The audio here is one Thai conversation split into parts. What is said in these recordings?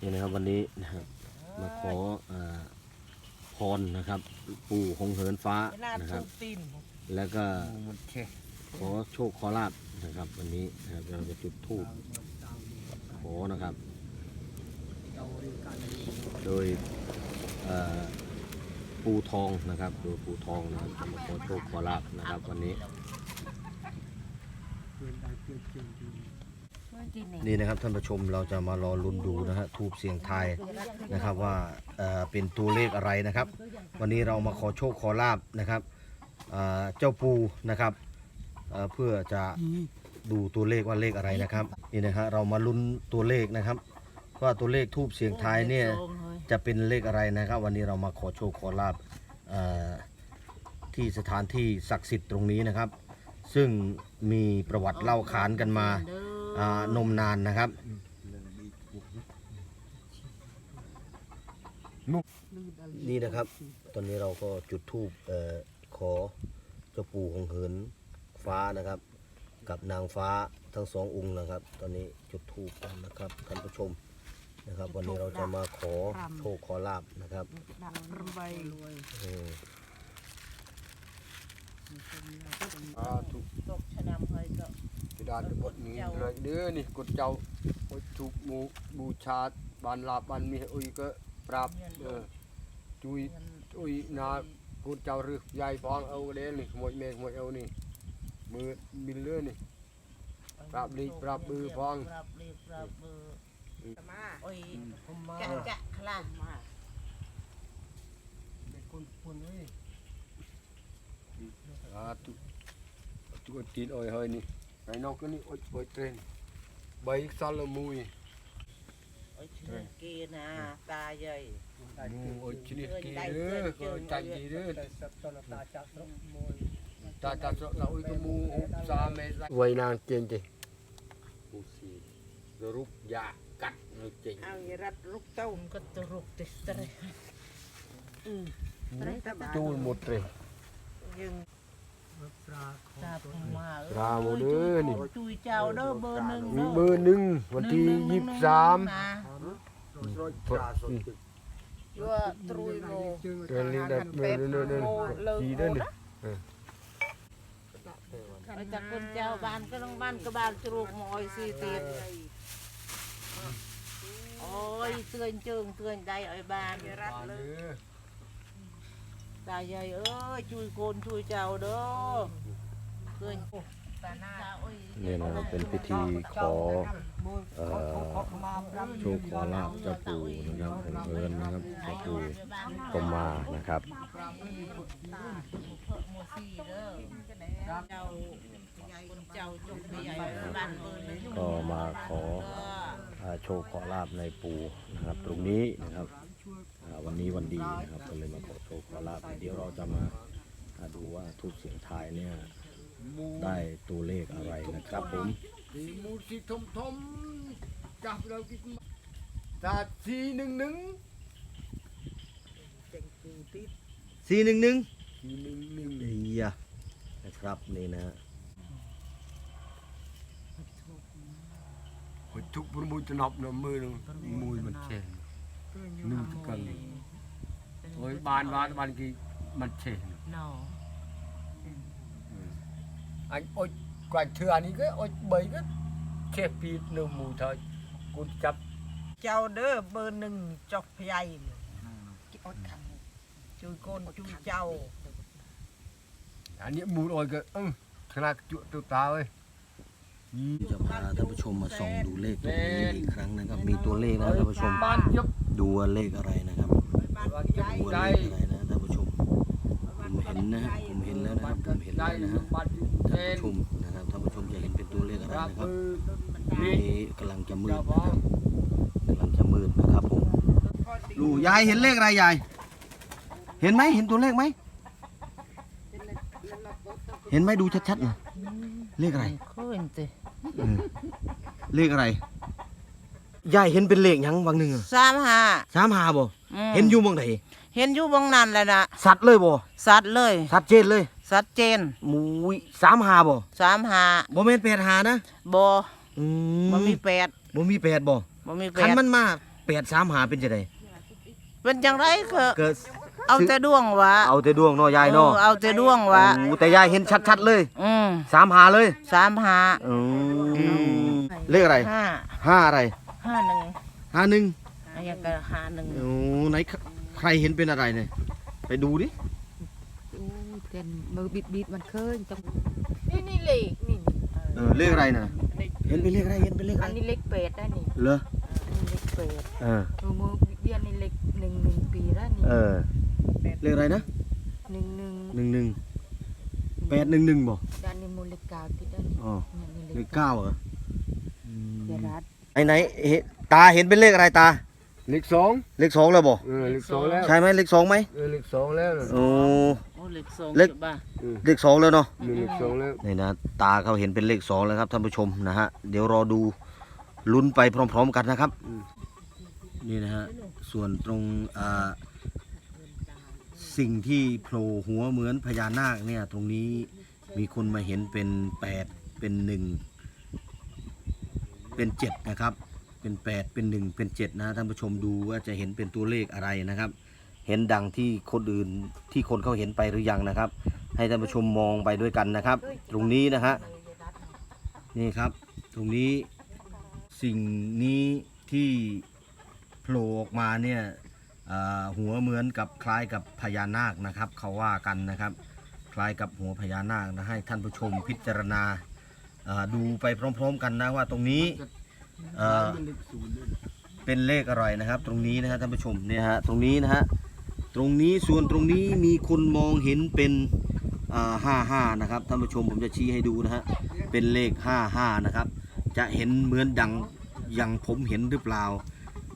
นี่นะครับวันนี้นะครับมาขออ่าพรนะครับ ปู่หงเหินฟ้าหน้านะครับทุกตีนแล้วก็มันเช่ขอโชคขอลาบนะครับ วันนี้นะครับเราจะจุดธูปขอนะครับ โดยเอ่อปูทองนะครับ โดยปูทองนะครับจะมาขอโชคขอลาบนะครับ วันนี้ นี่นะครับท่านผู้ชมเราจะมารอลุ้นดูนะฮะทูบเสียงทายนะครับว่าเอ่อเป็นตัวเลขอะไรนะครับ วันนี้เรามาขอโชคขอลาบนะครับเอ่อเจ้าปูนะครับเอ่อเพื่อจะดูตัวเลขว่าเลขอะไรนะครับนี่นะฮะเรามาลุ้นตัวเลขนะครับว่าตัวเลขทูบเสียงทายเนี่ยจะเป็นเลขอะไรนะครับ วันนี้เรามาขอโชคขอลาบเอ่อที่สถานที่ศักดิ์สิทธิ์ตรงนี้นะครับ ซึ่งมีประวัติเล่าขานกันมาอ่า นมนานนะครับนี่นะครับ ตอนนี้เราก็จุดธูปเอ่อขอเจ้าปู่ของเหินฟ้านะครับ กับนางฟ้าทั้งสององค์นะครับ ตอนนี้จุดธูปกันนะครับท่านผู้ชมนะครับ วันนี้เราจะมาขอโชคขอลาบนะครับดักรำใบ อืมอาถูกตกชะนำเฮ้ยก็กระดาษบทนี้เลยเด้อนี่กดเจ้าโอ้ยถูกหมูบูชาบานลาบานมีอุ้ยก็ปราบเออจุยอุ้ยนากดเจ้ารึกใหญ่ฟองเอาเด้นี่ขโมยเมฆขโมยเอานี่มือบินเลือนี่ปรับลีกปรับมือพองปรับลีกปรับมือมาโอ้ยผมมาจะจะคลามาเด็กคนคนเอ้ยอาถูกถูกตีน โอ้ยเฮ้ยนี่ไอ้นอกก็นี่โอ้ยโอ้ยเทรนใบซาลมุยโอ้ยเชิญกีนะตาใหญ่มูโอ้ยชนิดกี่เด้อก็ใจดีเด้อ ตาตาสระอุ้ยก็มูสามเมตรไว้นางเจนจิมูสีรูปยากัดเลยจริงเอาอย่ารัดลูกเต้ามันก็ตรุกติดตะเลยอืมจูนหมดเลยยังตาผมมาปลาหมดเด้อนี่ จุยเจ้าเด้อเบอร์หนึ่งมีด้อเบอร์หนึ่งวันที่หนึ่งหนึ่ยี่งสิบหนึ่งสามนะยั่วตรุยโมเดือนนี้ได้เบอร์หนึ่งเดือนสี่เดือนนี่ไปจากคนเจ้าบ้านก็ต้องบ้านก็บ้านจรูกหมอยสีเตียนโอ้ยเตือนเจิงเตือนใดไอ้บ้านปลาเด้อ ตาใหญ่เอ้ยช่วยโกนช่วยเจ้าเด้อเตือนตาหน้าโอ้ยนี่นะครับเป็นพิธีขอเอ่อโชคขอลาบเจ้าปู่นะครับของเอิญนะครับเจ้าปู่กรมมานะครับตาเพิ่มโมซี่เด้อเจ้าคนเจ้าจงใหญ่บ้านเอิญเลยก็มาขออ่าโชคขอลาบในปู่นะครับ ตรงนี้นะครับ อ่าวันนี้วันดีนะครับก็เลยมาขอโชคขอลาบเดี๋ยวเราจะมาอ่าดูว่าทูบเสียงทายเนี่ยได้ตัวเลขอะไรนะครับผมสีมูสีทมทมจับเรากินตาสีหนึ่งหนึ่งสี่หนึ่งหนึ่งสีหนึ่งหนึ่งเอียนะครับนี่นะฮะโอ้ยทุกประมุยจะนับเนาะมือหนึ่งมือมันเช่นหนึ่งกันโอ้ยบานบานบานกี่มันเช่นนอ anh ôi quả thừa này cái ôi bảy cái chép pi nửa mù thôi con chắp เจ้าเด้อเบอร์หนึ่งจอกพยายช่วยโกนช่วยเจ้า anh ấy mù rồi cái ừ thằng nào chuột tụt ta ơi จะพาท่านผู้ชมมาส่องดูเลขตรงนี้อีกครั้งนะครับมีตัวเลขนะท่านผู้ชม ban chụp ดูว่าเลขอะไรนะครับ ban ดู chụp ว่าเลข đây อะไรนะท่านผู้ชมผมเห็นนะฮะผมเห็นแล้วนะครับ ban ผม chụp เห็นแล้ว đây นะฮะ ban chụp ท่าน trên ผู้ชมนะครับท่านผู้ชมจะเห็นเป็นตัวเลขอะไร rạp นะครับ ư นี่ đi กำลังจะมืด chào นะครับ bóng กำลังจะมืดนะครับผมดูยายเห็นเลขอะไรยายเห็นไหมเห็นตัวเลขไหมเห็นไหมดูชัดๆหน่อยเลขอะไรขึ้นสิเออเลขอะไร ยายเห็นเป็นเลขหยังบางหนึ่งอะสามห้าสามหาบ่อืมเห็นอยู่บางไหนเห็นอยู่บางนั้นแหละนะสัตว์เลยบ่สัตว์เลย ชัดเจนเลยสัตว์เจนหมูยสามหาบ่สามห้าบ่แม่นแปดหานะบ่อืบ่มีแปดบ่มีแปดบ่บ่มีแปคันดมันมาแปดสามหาเป็นจะไดเป็นจังไรก็เกิดเอาแต่ดวงวะเอาแต่ดวงเนาะยายเนาะเออเอาแต่ดวงวะโอ้แต่ยายเห็นชัดๆเลยอืมสามหาเลย สามหาอืมเลขอะไรห้าห้าอะไร ห้าหนึ่งห้าหนึ่งอะไรก็ห้าหนึ่งโอ้ไหนใครใครเห็นเป็นอะไรเนี่ยไปดูดิโอ้ยเต้นมือบิดบิดมันเคยต้องนี่นี่เลขนี่เออเลขอะไรน่ะเห็นเป็นเลขอะไรเห็นเป็นเลขอะอัไรนนี้เล็กเป็ดได้นี่เหรออันนี้เล็กเป็ดเออดูมือเดียนนี่เล็กหนึ่งหนึ่งปีได้นี่เออเลขอะไรนะหนึ่งหนึ่งหนึ่งหนึ่งแปดหนึ่งหนึ่งบ่ด้านนี้มือเล็กเก้าที่ด้านนี้อ๋อเนี่ยนี่เลเล็ขกเก้าเหรอเดี๋ยวรัด ไอ้ไหนเห็นตาเห็นเป็นเลขอะไรตา เลขสองเลขสองแล้วบ่เออเลขสองแล้วใช่ไหมเลขสองไหมเออเลขสองแล้วน่ะโอ้ โอ้เลขสองเลขจุดบ้าเลขสองแล้วเนาะมีเลขสองแล้วนี่นะตาเขาเห็นเป็นเลขสองแล้วครับท่านผู้ชมนะฮะเดี๋ยวรอดูลุ้นไปพร้อม ๆ กันนะครับนี่นะฮะส่วนตรงอ่าสิ่งที่โผล่หัวเหมือนพญานาคเนี่ยตรงนี้มีคนมาเห็นเป็นแปดเป็นหนึ่ง เป็นเจ็ดนะครับ เป็นแปดเป็นหนึ่งเป็นเจ็ดนะท่านผู้ชมดูว่าจะเห็นเป็นตัวเลขอะไรนะครับ เห็นดังที่คนอื่นที่คนเขาเห็นไปหรือยังนะครับ ให้ท่านผู้ชมมองไปด้วยกันนะครับ ตรงนี้นะฮะนี่ครับ ตรงนี้สิ่งนี้ที่โผล่ออกมาเนี่ยหัวเหมือนกับคล้ายกับพญานาคนะครับ เขาว่ากันนะครับ คล้ายกับหัวพญานาคนะให้ท่านผู้ชมพิจารณา ดูไปพร้อม ๆ กันนะว่าตรงนี้เอ่อเป็นเลขอะไรนะครับ ตรงนี้นะฮะท่านผู้ชมเนี่ยฮะตรงนี้นะฮะตรงนี้ส่วนตรงนี้มีคนมองเห็นเป็นห้าห้านะครับท่านผู้ชมผมจะชี้ให้ดูนะฮะเป็นเลขห้าห้านะครับ จะเห็นเหมือนดังอย่างผมเห็นหรือเปล่า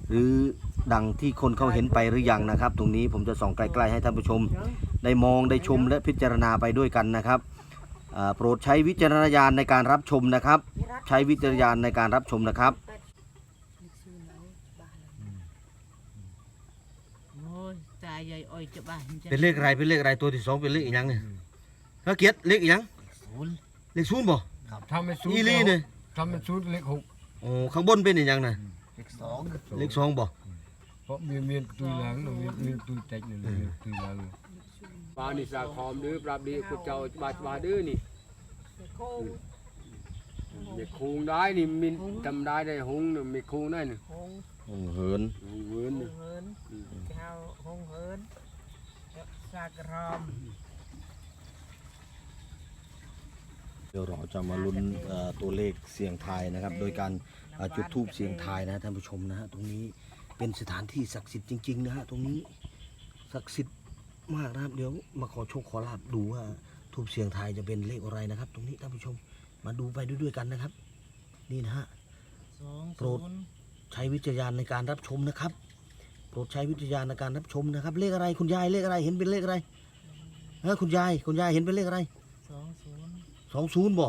หรือดังที่คนเขาเห็นไปหรือยังนะครับ ตรงนี้ผมจะส่องใกล้ๆให้ท่านผู้ชม ได้มองได้ชมและพิจารณาไปด้วยกันนะครับอ่า โปรดใช้วิจารณญาณในการรับชมนะครับ ใช้วิจารณญาณในการรับชมนะครับเล็กชื่อไหนบ้านโอ้ยตายยายอ้อยจะบ้าเป็นเลขอะไรเป็นเลขอะไรตัวที่สองเป็นเลขอีกยังเนี่ยฮะเกียรติเลขอีกยังศูนย์เลขศูนย์บ่ทำเป็นศูนย์อีหลี่เนี่ยทำเป็นศูนย์เลขหกโอ้ข้างบนเป็นอีกยังนะเลขสองเลขสองบ่เพราะมีเมียนตุยหลังมีมีตุยแตกเนี่ยมีตุยหลัง ปลานี่สาคอมดื้อปราบดีกุเจ้าบาดบาดื้อนี่เด็กคูงได้นี่มินจำได้ได้หงน่ะมีคูงได้นี่หงโอ้เหินหงเวินหนี่งเหินเจ้าหงเหินสากรอมเดี๋ยวเราจะมาลุ้นเอ่อตัวเลขเสียงทายนะครับ โดยการเอ่อจุดทูบเสียงทายนะท่านผู้ชมนะฮะตรงนี้เป็นสถานที่ศักดิ์สิทธิ์จริงๆนะฮะตรงนี้ศักดิ์สิทธิ์ มากนะครับ เดี๋ยวมาขอโชคขอลาบดูว่าทูบเสียงทายจะเป็นเลขอะไรนะครับ ตรงนี้ท่านผู้ชมมาดูไปด้วยๆกันนะครับ นี่นะฮะสองโปรศูดนย์ใช้วิจารณญาณในการรับชมนะครับ โปรดใช้วิจารณญาณในการรับชมนะครับ เลขอะไรคุณยายเลขอะไรเห็นเป็นเลขอะไรเออคุณยายคุณยายเห็นเป็นเลขอะไรสองศูนย์สองศูนย์บ่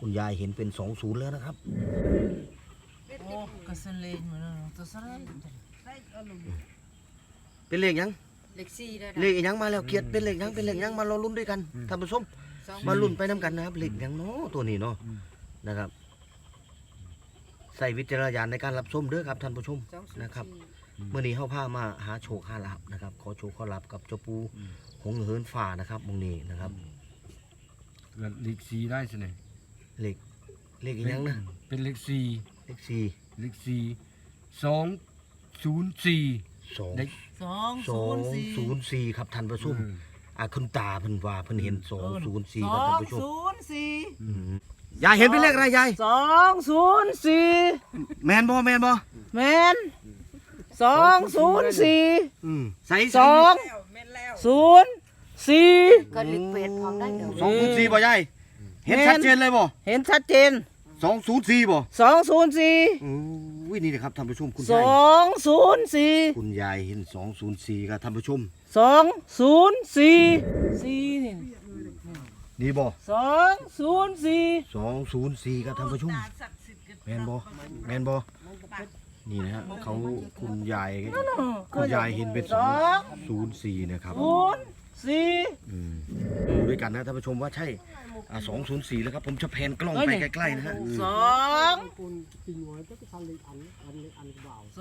คุณยายเห็นเป็นสองศูนย์แล้วนะครับโอ้กระสนเลนเหมือนกันตัวสลายเป็นเลขหยัง เล็กสี่ได้เลขอีหยังมาแล้วเกียรติเป็นเลขหยังเป็นเลขหยังมารอลุ้นด้วยกันท่านผู้ชมมาลุ้นไปน้กันนะครับเลขหยังเนาะตัวนี้เนาะนะครับ ใส่วิจารณญาณในการรับชมเด้อครับท่านผู้ชมนะครับเมื่อนี้เข้าผ้ามาหาโชคหาลาบนะครับ ขอโชคขอลาบกับเจ้าปูหงเหินฝ่านะครับมงนี้นะครับเลขสี่ได้สิเนี่ยเลขเลขอีหยังนะเป็นเลขสี่เลขสี่เลขสี่สองศูนย์สี่สองได้ สองสศูอนงย์สี่ศูนย์สี่ครับท่านผู้ชมอะคุณตาเพิ่นว่าเพิ่นเห็นสองศูนย์สี่สครับอท่านงผู้ชมศูนย์สี่อืมยายเห็นเป็นเลขอะไรยายสองศูนย์สี่แมนบ่แมนบ่แมนสองศูนย์สี่อืมใส่สองศูนย์สี่ ก็เล็กเป็ดพร้อมได้เดี๋ยวสองศูนย์สี่บ่ยายเห็นแม่น ชัดเจนเลยบ่เห็นชัดเจนสองศูนย์สี่บ่สองศูนย์สี่อุ้ ยนี่นะครับท่านผู้ชมคุณสยายองศูนย์สี่คุณยายเห็นสองศูนย์สี่ครับท่านผู้ชม สองศูนย์สี่สี่นี่นี่บ่สองศูนย์สี่สองศูนย์สี่ครับท่านผู้ชมแมนบ่แมนบ่นี่นะฮะเขาคุณยายคุณยายเห็นเป็นสองศูนย์สี่นะครับ ศูนย์ สี่อืมดูด้วยกันนะท่านผู้ชมว่าใช่อ่าสองศูนย์สี่แล้วครับ ผมจะแพนกล้องไปใกล้ๆนะฮะสอง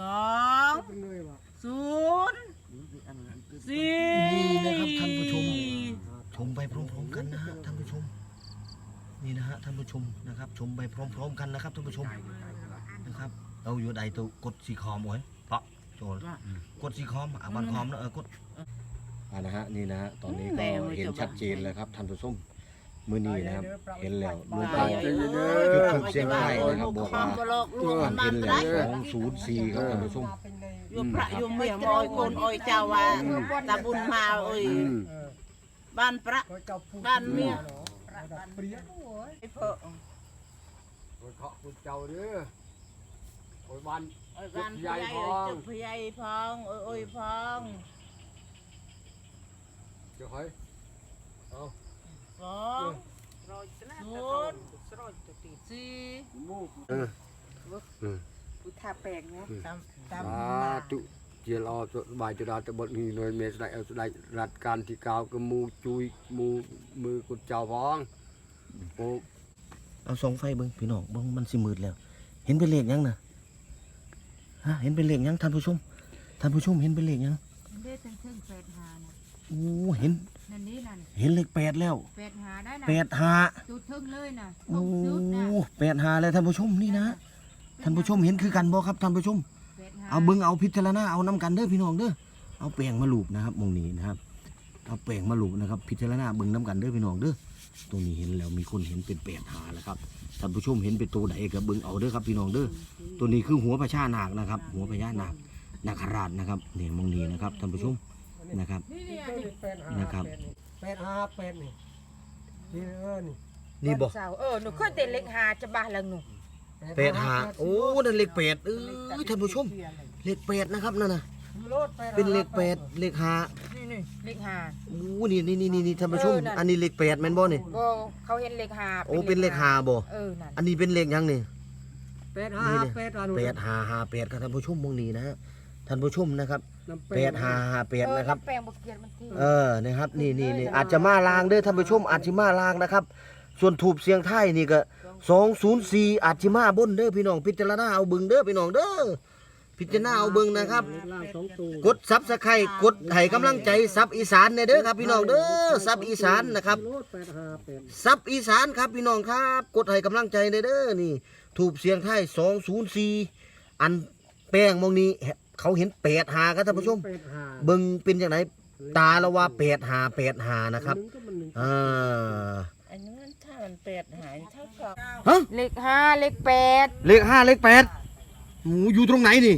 สองศูนย์สี่นี่นะครับท่านผู้ชม ชมไปพร้อมๆกันนะฮะท่านผู้ชม นี่นะฮะท่านผู้ชมนะครับ ชมไปพร้อมๆกันนะครับท่านผู้ชมนะครับเราอยู่ใดตัวกดสีคอมโอ้ยเพราะโจรกดสีคอมอะบันคอมนะเออกด อ่านะฮะนี่นะฮะตอนนี้ก็เห็นชัดเจนเลยครับท่านผู้ชมมือนี้นะครับ เห็นแล้วลูกไปก็เด้จุดอทูบเสียงไทายนะครับบอกว่าก็ลอกลูกมันเห็นไปแล้วได้สองศูนย์สี่ครับท่านผู้ชมอยู่พระอยู่เมียมอยคนอยเจ้าว่าตาบุญมาเอ้ยอืมบ้านพระบ้านเมียไอ้เพิ่งโอ้ยเคาะกุดเจ้าเด้อโอ้ยบ้านไอ้บ้านพระใหญ่จุดพระใหญ่พองเอ้ยเอ้ยพองเดี๋ยวให้สองศูนย์สี่มูกอุทาแปลงนะตามตามสาธุเจียรอจดบายจดาตะบดนี้หน่วยเมสไดเอลสไดรัดการที่กาวกมูจุยมูมือกุดเจ้าพ้องโอ้เอาสองไฟเบิ้งพี่น้องเบิ้งมันสิมืดแล้ว เห็นเป็นเลขยังนะฮะเห็นเป็นเลขยังท่านผู้ชมท่านผู้ชมเห็นเป็นเลขยังเด้ทั้งเทิงแปดหานะ โอ้เห็น นั่นนี่นั่นเห็นเลขแปดแล้วแปดหาได้นะแปดห้าจุดเทิงเลยนะโอ้สุดนะแปดห้าเลยท่านผู้ชมนี่นะท่านผู้ชมเห็นคือกันบ่ครับท่านผู้ชม แปดหาเอาเบิ้งเอาพิจารณาเอาน้กันเด้อพี่น้องเด้อเอาแป้งมาลูบนะครับมองนี้นะครับ เอาแป้งมาลูบนะครับ พิจารณาเบิ้งน้กันเด้อพี่น้องเด้อตรงนี้เห็นแล้วมีคนเห็นเป็นแปดหาแล้วครับท่านผู้ชมเห็นเป็นตัวใดก็เบิ้งเอาเด้อครับพี่น้องเด้อตัวนี้คือหัวพญานาคนะครับ หัวพญานาคนาคราชนะครับเนี่ยมองนี้นะครับท่านผู้ชม นะครับนะครับ แปดห้าแปดนี่นี่เออนี่นี่บอกเสาเออหนูเคยเต็นเล็กหาจะบ้าละหนูแปดหาโอ้นั่นเลขแปดเออท่านผู้ชมเลขแปดนะครับนั่นน่ะโลดแปดเป็นเลขแปดเลขหานี่นี่เล็กหาโอ้นี่นี่นี่นี่ท่านผู้ชมเออนั่นอันนี้เลขแปดแม่นบ่นี่ก็เขาเห็นเล็กหาโอ้เป็นเลขหาบ่เออนั่นอันนี้เป็นเลขหยังนี่แปดห้านี่นี่แปดอันแปดหาหาแปดครับท่านผู้ชมมองนี้นะฮะ ท่านผู้ชมนะครับแปดหาหาแปดเออนะครับน้ำแปลงบกเกียรมันที่เออ นะครับ นี่นี่นี่อาจจะมาลางเด้อท่านผู้ชมอาจจะมาลางนะครับ ส่วนถูบเสียงไทายนี่ก็สองศูนย์สี่อาจจะมาบนเด้อพี่น้อง พิจารณาเอาเบิ่งเด้อพี่น้องเด้อ พิจารณาเอาเบิ่งนะครับ ล่างสองตัว กดซับสไครต์กดให้กำลังใจซับอีสานเนี่ยเด้อครับพี่น้องเด้อซับอีสานนะครับโลดแปดห้าแปดซับอีสานครับพี่น้องครับ กดให้กำลังใจเด้อเด้อนี่ถูกเสียงไทาย204 อันแป้งมองนี้ เขาเห็นแปดหาครับท่านผู้ชมแปดห้าเบิ่งเป็นอย่างไรตาละว่าแปดหาแปดหานะครับหนึ่งก็มันหนึ่งอ่าอันนี้มันถ้ามันเป็ดหายเท่ากับฮะเล็กห้าเล็กแปดเลขห้าเลขแปดหมูอยู่ตรงไหนนี่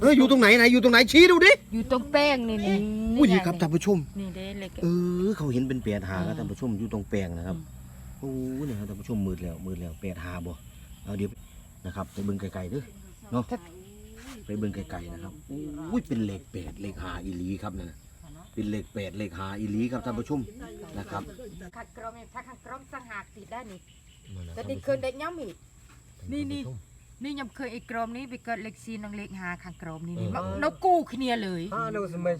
เอออยู่ตรงไหนไหนอยู่ตรงไหนชี้ดูดิอยู่ตรงแป้งนี่นี่อุ้ยนี่ครับท่านผู้ชม นี่เด้เล็กเออเขาเห็นเป็นแปดหาครับท่านผู้ชมอยู่ตรงแปลงนะครับโอ้เนี่ยครับท่านผู้ชมมืดแล้วมืดแล้วแปดหาบ่เอาเดี๋ยวนะครับไปเบิ่งไกลๆเด้อเนาะ ไปเบิ่งไกลๆนะครับโอ้ยเป็นเลขแปดเลขหาอีหลีครับนั่นน่ะเป็นเลขแปดเลขหาอีหลีครับท่านผู้ชมนะครับขัดกรองเนี่ยถ้าขัดกรองสังหากติดได้นี่นั่นน่ะแต่ท่านนี่ผู้เคชยมได้ย้ำอีกนี่นี่ท่าผู้ชมนี่ยังเคยไอ้กรอมนี้ไปเกิดเล็กซีน้องเล็กหาข้างกรอมนี่นี่เออนกกู้ขี้เนียเลยห้าเราสมัย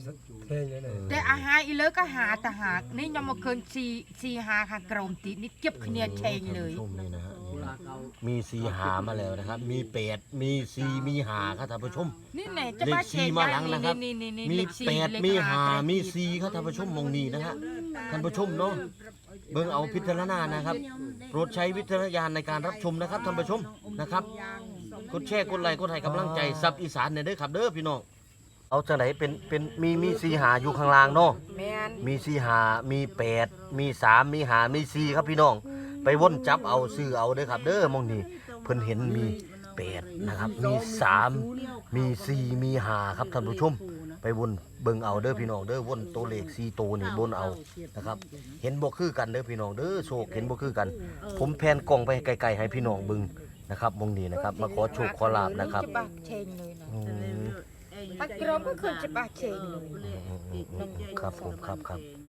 เทงเลยนะแต่อาหารอีเลิกก็หาแต่หากนี่ยังมาเคยซีซีหาข้างกรอมติดนี่เก็บขี้เนียเชงเลยท่านผู้ช มนี่นะฮะนี่นะมีสีหามาแล้วนะครับ มีแปดมีสีมีหาครับท่านผู้ชม นี่แน่จะเลมาขเชสี่งมาได้หลังนะครับ นี่นี่นี่มีเลขสี่แปดเลขมีหาเลขมีสีครับท่านผู้ชมมองนี้นะฮะท่านผู้ชมเนาะเบิ่งเอาพิจารณานะครับ โปรดใช้วิจารณญาณในการรับชมนะครับท่านผู้ชมนะครับกดแชร์กดไลค์กดให้กำลังใจซับอีสานเนี่ยเด้อครับเด้อพี่น้องเอาจังไหนเป็นเป็นมีมีสีหาอยู่ข้างล่างเนาะ แมนมีสีหามีแปดมีสามมีหามีสีครับพี่น้อง ไปวนจับเอาซื้อเอาเด้อครับ เด้อมองนี่เพิ่นเห็นมีแปดนะครับมีสามมีสี่มีหาครับท่านผู้ชม ไปวนเบิ่งเอาเด้อพี่น้องเด้อวนตัวเลขสี่ตัวนี่บนเอานะครับ เห็นบ่คือกันเด้อพี่น้องเด้อโชคเห็นบ่คือกัน ผมแพนกล้องไปไกลๆให้พี่น้องเบิ่งนะครับมองนี้นะครับ มาขอโชคขอลาบนะครับจะบาเชงเลยนะอืมขัดกรอมก็คือจะบาเชงเลยครับผมครับครับ